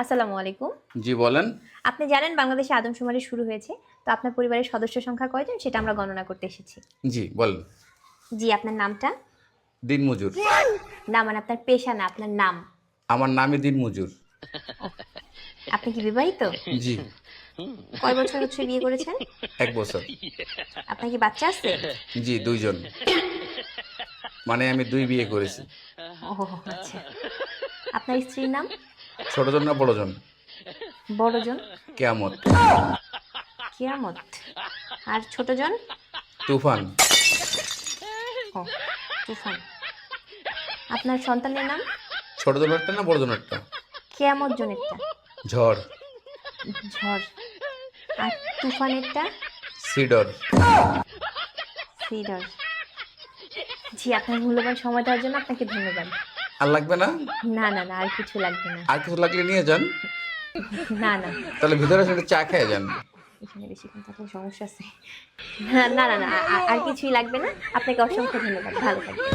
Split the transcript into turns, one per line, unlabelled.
আসসালামু আলাইকুম।
জি বলেন।
আপনি জানেন বাংলাদেশে আদমশুমারি শুরু হয়েছে তো আপনার পরিবারের সদস্য সংখ্যা কয়জন সেটা আমরা গণনা করতে এসেছি।
জি বলেন।
জি আপনার নামটা?
দিন মজুর।
না মানে আপনার পেশা না আপনার নাম।
আমার নামই দিন মজুর।
আপনি কি বিবাহিত?
জি।
কয় বছর হচ্ছে বিয়ে করেছেন?
এক বছর।
আপনার কি বাচ্চা আছে?
জি দুইজন। মানে আমি দুই বিয়ে করেছি।
ও আচ্ছা। আপনার স্ত্রীর নাম?
ছোটজন না বড়জন?
বড়জন।
কেয়ামত।
কিয়ামত। আর ছোটজন?
তুফান।
ও তুফান। আপনার সন্তানের নাম?
ছোটজন একটা না বড়জন একটা?
কেয়ামত জনেরটা
ঝড়।
ঝড়। আর তুফানেরটা?
সিডর।
সিডর। জি আপনার মূল্যবান সময় দেওয়ার জন্য আপনাকে ধন্যবাদ।
আর লাগবে না?
না না না আর কিছু লাগবে না।
আর কিছু লাগলে নিয়ে যান।
না না।
তাহলে ভিতরে একটু চা খেয়ে যান।
এখানে বেশিক্ষণ কোনো সমস্যা আছে। না না না না আর কিছুই লাগবে না। আপনাকে অসংখ্য ধন্যবাদ। ভালো থাকবেন।